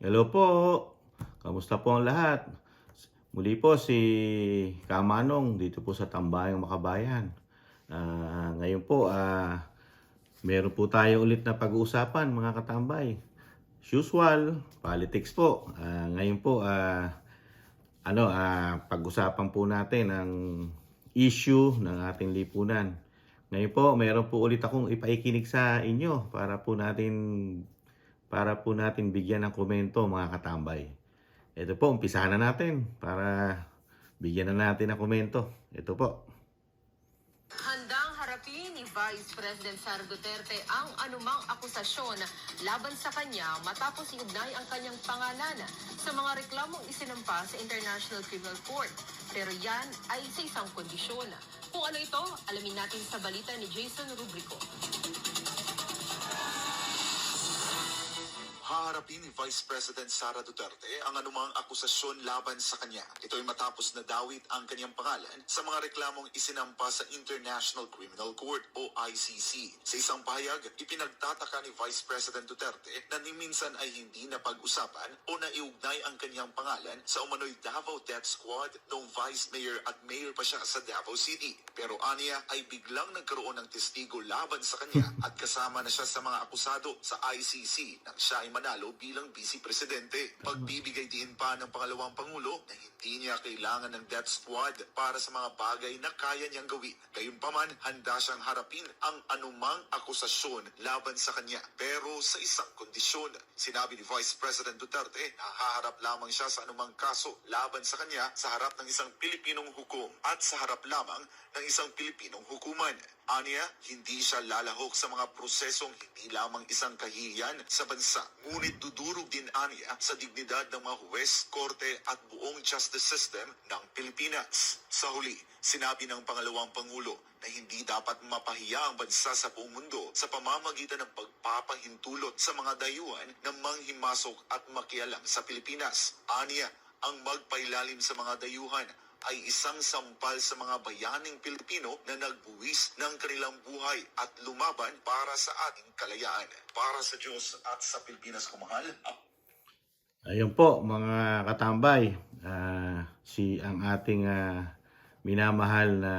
Hello po. Kamusta po ang lahat? Muli po si Kamanong dito po sa Tambayang Makabayan. Ah, ngayon po, ah, meron po tayo ulit na pag-uusapan mga katambay. As usual, politics po. Ah, ngayon po, ah, ano, ah, pag-usapan po natin ang issue ng ating lipunan. Ngayon po, meron po ulit akong ipaikinig sa inyo para po natin para po natin bigyan ng komento mga katambay. Ito po, umpisahan na natin para bigyan na natin ng komento. Ito po. Handang harapin ni Vice President Sara Duterte ang anumang akusasyon laban sa kanya matapos iugnay ang kanyang pangalan sa mga reklamong isinampa sa International Criminal Court. Pero yan ay sa isang kondisyon. Kung ano ito, alamin natin sa balita ni Jason Rubrico. Haharapin ni Vice President Sara Duterte ang anumang akusasyon laban sa kanya. Ito ay matapos na dawit ang kanyang pangalan sa mga reklamong isinampa sa International Criminal Court o ICC. Sa isang pahayag, ipinagtataka ni Vice President Duterte na ni minsan ay hindi napag-usapan o naiugnay ang kanyang pangalan sa umano'y Davao Death Squad noong Vice Mayor at Mayor pa siya sa Davao City. Pero aniya ay biglang nagkaroon ng testigo laban sa kanya at kasama na siya sa mga akusado sa ICC nang siya ay manalo bilang Vice Presidente. Pagbibigay din pa ng pangalawang Pangulo na hindi niya kailangan ng death squad para sa mga bagay na kaya niyang gawin. Gayunpaman, handa siyang harapin ang anumang akusasyon laban sa kanya. Pero sa isang kondisyon, sinabi ni Vice President Duterte na haharap lamang siya sa anumang kaso laban sa kanya sa harap ng isang Pilipinong hukom at sa harap lamang ng isang Pilipinong hukuman. Aniya, hindi siya lalahok sa mga prosesong hindi lamang isang kahihiyan sa bansa. Ngunit dudurog din aniya sa dignidad ng mga huwes, korte at buong justice system ng Pilipinas. Sa huli, sinabi ng pangalawang Pangulo na hindi dapat mapahiya ang bansa sa buong mundo sa pamamagitan ng pagpapahintulot sa mga dayuhan na manghimasok at makialam sa Pilipinas. Aniya, ang magpailalim sa mga dayuhan ay isang sampal sa mga bayaning Pilipino na nagbuwis ng kanilang buhay at lumaban para sa ating kalayaan. Para sa Diyos at sa Pilipinas kumahal, Ayun po mga katambay, ah, si ang ating ah, minamahal na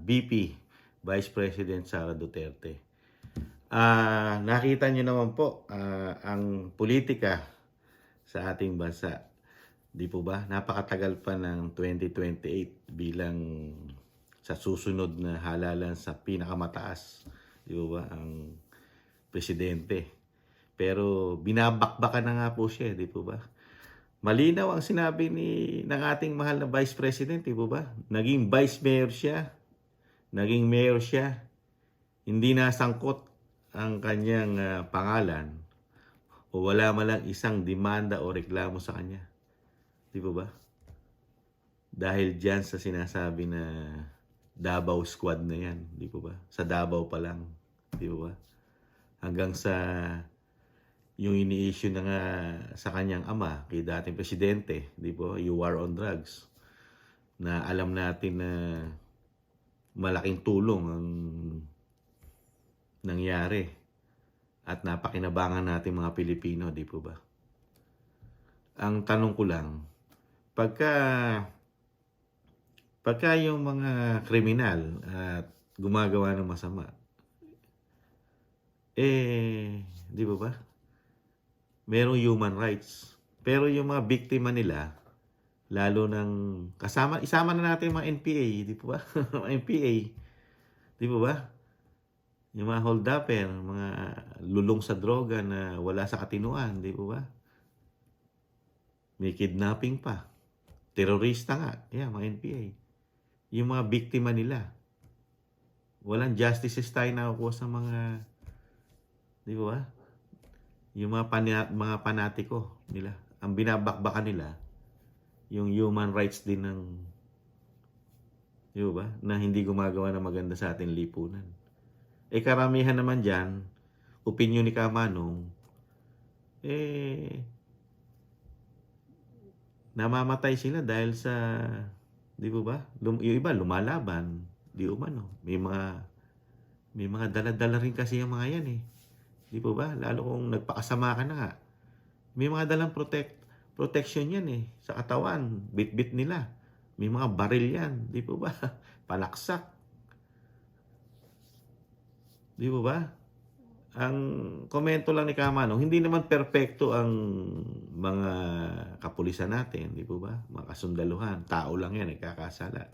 BP, Vice President Sara Duterte. Ah, nakita niyo naman po ah, ang politika sa ating bansa. Di po ba? Napakatagal pa ng 2028 bilang sa susunod na halalan sa pinakamataas. Di po ba? Ang presidente. Pero binabakbakan na nga po siya, di po ba? Malinaw ang sinabi ni ng ating mahal na Vice President, di po ba? Naging Vice Mayor siya. Naging Mayor siya. Hindi nasangkot ang kanyang ah, pangalan o wala man lang isang demanda o reklamo sa kanya. Di po ba? Dahil dyan sa sinasabi na Davao Squad na yan. Di po ba? Sa Davao pa lang. Di po ba? Hanggang sa yung ini-issue na nga sa kanyang ama, kay dating presidente, di po, you war on drugs, na alam natin na malaking tulong ang nangyari at napakinabangan natin mga Pilipino, di po ba? Ang tanong ko lang, pagka pagka yung mga kriminal at gumagawa ng masama, eh, di ba ba? merong human rights. Pero yung mga biktima nila, lalo ng kasama, isama na natin yung mga NPA, di ba? mga NPA, di po ba? Yung mga holdupper, mga lulong sa droga na wala sa katinuan, di po ba? May kidnapping pa. Terorista nga. Yeah, mga NPA. Yung mga biktima nila. Walang justices tayo nakukuha sa mga, di ba ba? yung mga, pana- mga panatiko nila, ang binabakbakan nila, yung human rights din ng, di ba, na hindi gumagawa ng maganda sa ating lipunan. Eh karamihan naman dyan, opinion ni Kamanong, eh, namamatay sila dahil sa, di ba ba, Lum- yung iba lumalaban, di umano, may mga, may mga dala-dala rin kasi yung mga yan eh. Di po ba? Lalo kung nagpakasama ka na nga. May mga dalang protect, protection yan eh. Sa katawan, bit-bit nila. May mga baril yan. Di po ba? Palaksak. Di po ba? Ang komento lang ni Kamano, hindi naman perpekto ang mga kapulisan natin, di po ba? Mga kasundaluhan, tao lang yan, nagkakasala.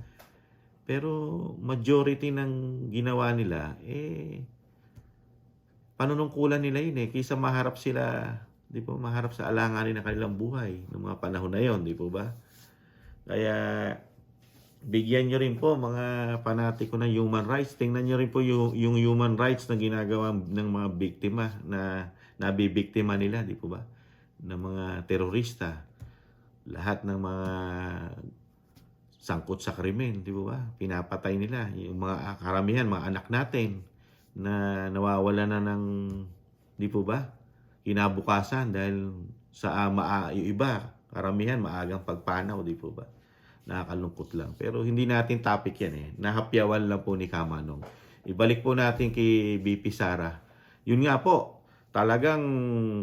Pero majority ng ginawa nila, eh, panunungkulan nila yun eh. Kaysa maharap sila, di po, maharap sa alanganin ng kanilang buhay ng mga panahon na yon, di po ba? Kaya, bigyan nyo rin po mga panatiko ng human rights. Tingnan nyo rin po yung, yung human rights na ginagawa ng mga biktima na nabibiktima nila, di po ba? Ng mga terorista. Lahat ng mga sangkot sa krimen, di ba? Pinapatay nila. Yung mga karamihan, mga anak natin na nawawala na ng, di po ba? Kinabukasan dahil sa ama, yung iba, karamihan maagang pagpanaw, di po ba? Nakakalungkot lang. Pero hindi natin topic yan eh. Nahapyawan lang po ni Kamanong. Ibalik po natin kay BP Sara. Yun nga po, talagang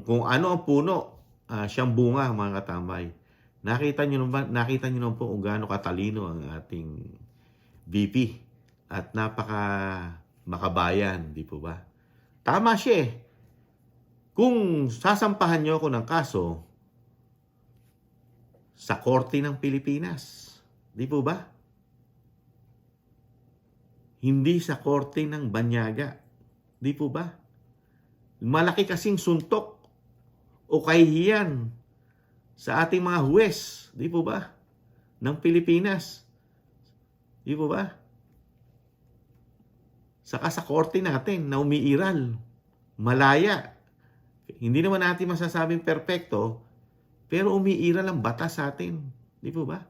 kung ano ang puno, ah, siyang bunga mga katambay. Nakita niyo naman, nakita niyo naman po kung gaano katalino ang ating BP at napaka makabayan, di po ba? Tama siya eh. Kung sasampahan niyo ako ng kaso sa korte ng Pilipinas, di po ba? Hindi sa korte ng Banyaga, di po ba? Malaki kasing suntok o kahihiyan sa ating mga huwes, di po ba? Ng Pilipinas. Di po ba? Saka sa korte natin na umiiral, malaya. Hindi naman natin masasabing perpekto, pero umiiral ang batas sa atin. Di po ba?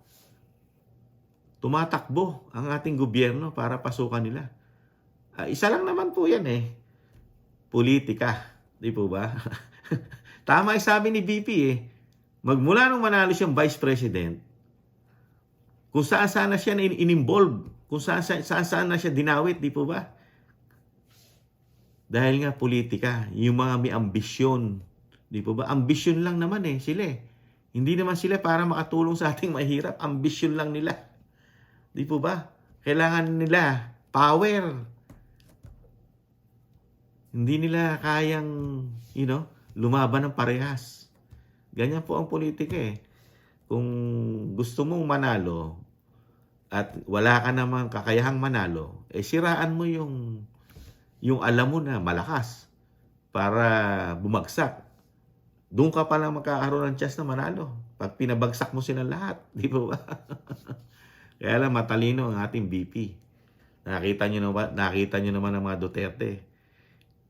Tumatakbo ang ating gobyerno para pasukan nila. Ah, isa lang naman po yan eh. Politika. Di po ba? Tama yung sabi ni BP eh. Magmula nung manalo siyang vice president, kung saan saan na siya in- in-involve, kung saan saan, saan, saan na siya dinawit, di po ba? Dahil nga politika, yung mga may ambisyon, di po ba? Ambisyon lang naman eh, sila eh. Hindi naman sila para makatulong sa ating mahirap, ambisyon lang nila. Di po ba? Kailangan nila power. Hindi nila kayang, you know, lumaban ng parehas. Ganyan po ang politika eh. Kung gusto mong manalo at wala ka namang kakayahang manalo, eh siraan mo yung yung alam mo na malakas para bumagsak. Doon ka pa lang magkakaroon ng chance na manalo. Pag pinabagsak mo sila lahat, di ba? Kaya lang matalino ang ating BP. Nakita nyo naman, nakita nyo naman ang mga Duterte.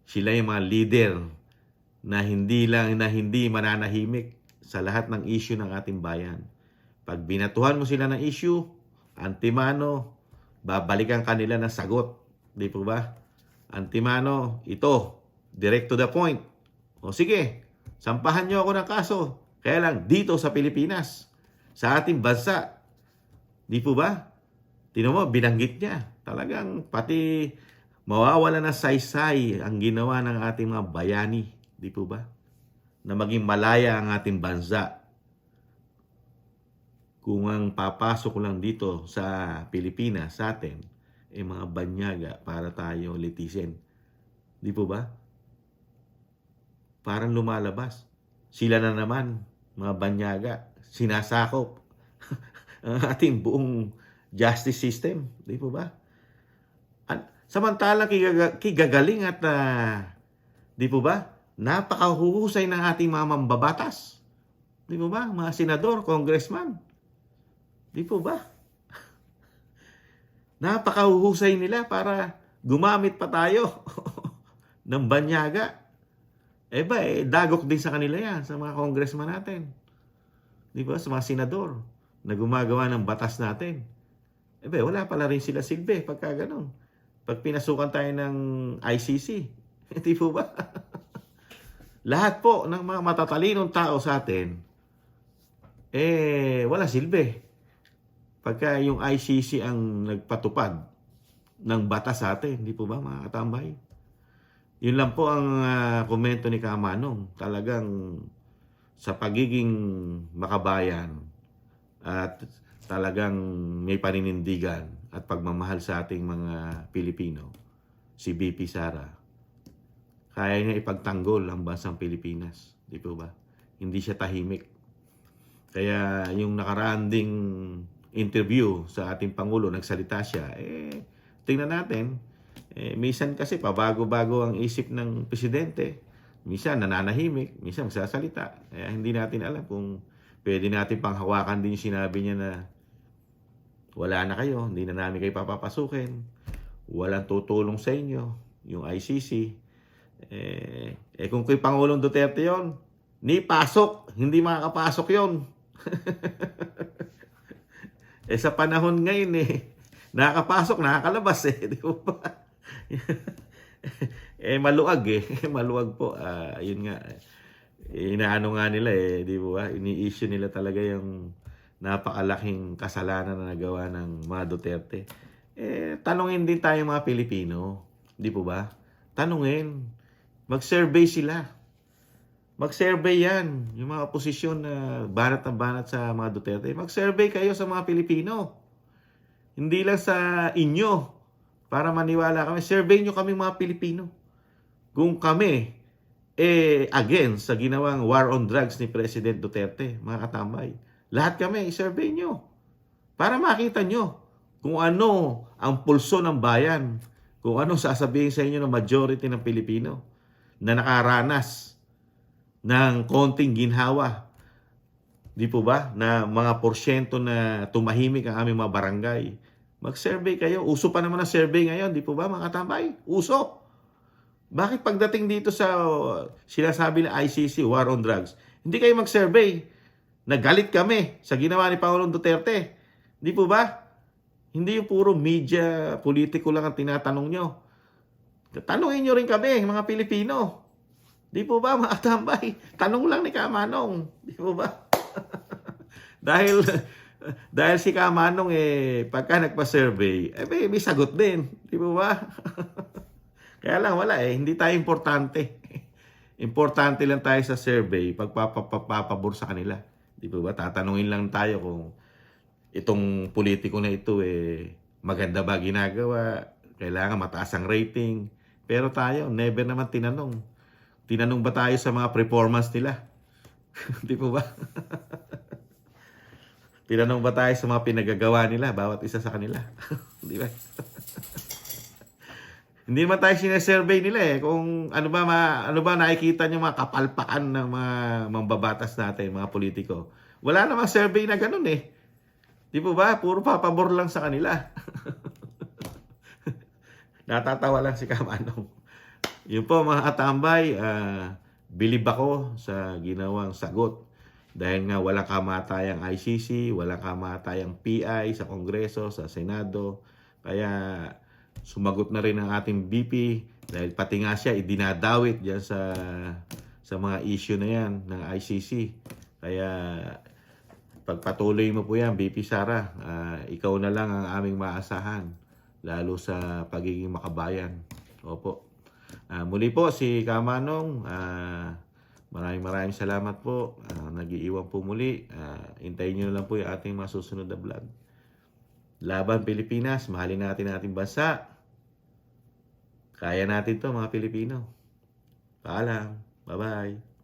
Sila yung mga leader na hindi lang na hindi mananahimik sa lahat ng issue ng ating bayan. Pag binatuhan mo sila ng issue, antimano, babalikan kanila ng sagot. Di po ba? Antimano, ito, direct to the point. O sige, sampahan nyo ako ng kaso. Kaya lang, dito sa Pilipinas, sa ating bansa. Di po ba? Tino mo, binanggit niya. Talagang pati mawawala na saysay ang ginawa ng ating mga bayani. Di po ba? Na maging malaya ang ating bansa. Kung ang papasok lang dito sa Pilipinas, sa atin, eh mga banyaga para tayo litisin. Di po ba? Parang lumalabas. Sila na naman, mga banyaga, sinasakop ang ating buong justice system. Di po ba? An- Samantalang kigaga- kigagaling at ah, di po ba? Napakahuhusay ng ating mga mambabatas. Di po ba? Mga senador, congressman. Di po ba? Napakahuhusay nila para gumamit pa tayo ng banyaga. Eh ba, eh, dagok din sa kanila yan, sa mga congressman natin. Di ba? Sa mga senador na gumagawa ng batas natin. Eh wala pala rin sila silbi pagka ganun. Pag pinasukan tayo ng ICC. Di po ba? Lahat po ng mga matatalinong tao sa atin, eh, wala silbi. Pagka yung ICC ang nagpatupad ng batas sa atin, di po ba mga katambay? Yun lang po ang ah, komento ni Kamanong. Talagang sa pagiging makabayan at talagang may paninindigan at pagmamahal sa ating mga Pilipino, si BP Sara, kaya niya ipagtanggol ang bansang Pilipinas. Di po ba? Hindi siya tahimik. Kaya yung nakaraan ding interview sa ating Pangulo, nagsalita siya, eh, tingnan natin, eh, minsan kasi pabago-bago ang isip ng presidente. Minsan nananahimik, minsan magsasalita. Kaya hindi natin alam kung pwede natin panghawakan din sinabi niya na wala na kayo, hindi na namin kayo papapasukin, walang tutulong sa inyo, yung ICC. Eh, eh kung kay Pangulong Duterte yon, ni pasok, hindi makakapasok yon. eh sa panahon ngayon eh, nakakapasok, nakakalabas eh, di ba? eh maluag eh, maluag po. Ah, yun nga, eh, inaano nga nila eh, di ba? Ini-issue nila talaga yung napakalaking kasalanan na nagawa ng mga Duterte. Eh, tanungin din tayo mga Pilipino, di po ba? Tanungin, mag-survey sila. Mag-survey yan, yung mga oposisyon na banat na banat sa mga Duterte. Mag-survey kayo sa mga Pilipino. Hindi lang sa inyo, para maniwala kami. Survey nyo kami mga Pilipino. Kung kami, eh, again, sa ginawang war on drugs ni President Duterte, mga katambay, lahat kami, i-survey nyo. Para makita nyo kung ano ang pulso ng bayan, kung ano sasabihin sa inyo ng majority ng Pilipino na nakaranas ng konting ginhawa. Di po ba? Na mga porsyento na tumahimik ang aming mga barangay. Mag-survey kayo. Uso pa naman ang survey ngayon. Di po ba mga katambay? Uso. Bakit pagdating dito sa uh, sinasabi ng ICC, War on Drugs, hindi kayo mag-survey? Nagalit kami sa ginawa ni Pangulong Duterte. Di po ba? Hindi yung puro media, politiko lang ang tinatanong nyo. Tanungin nyo rin kami, mga Pilipino. Di po ba, mga tambay? Tanong lang ni Kamanong. Di po ba? dahil dahil si Kamanong eh pagka nagpa-survey, eh may, may sagot din. Di po ba? Kaya lang wala eh, hindi tayo importante. Importante lang tayo sa survey pagpapapabor sa kanila. Di po ba? Tatanungin lang tayo kung itong politiko na ito eh maganda ba ginagawa, kailangan mataas ang rating. Pero tayo, never naman tinanong. Tinanong ba tayo sa mga performance nila? Di ba? Tinanong ba tayo sa mga pinagagawa nila, bawat isa sa kanila? Di ba? Hindi naman tayo sinesurvey nila eh. Kung ano ba, ma, ano ba nakikita nyo mga kapalpakan ng mga mambabatas natin, mga politiko. Wala namang survey na ganun eh. Di po ba? Puro papabor lang sa kanila. Natatawa lang si Kamanong. Yun po mga katambay, ah, bilib ako sa ginawang sagot. Dahil nga walang kamatayang ICC, walang kamatayang PI sa Kongreso, sa Senado. Kaya sumagot na rin ang ating BP dahil pati nga siya idinadawit diyan sa sa mga issue na yan ng ICC. Kaya pagpatuloy mo po yan, BP Sara, ah, ikaw na lang ang aming maasahan lalo sa pagiging makabayan. Opo. Ah, muli po si Kamanong, ah, maraming maraming salamat po. Ah, nag-iiwan po muli. Ah, hintayin nyo lang po yung ating mga susunod na vlog. Laban Pilipinas, mahalin natin ating bansa. Kaya natin to mga Pilipino. Paalam. Bye-bye.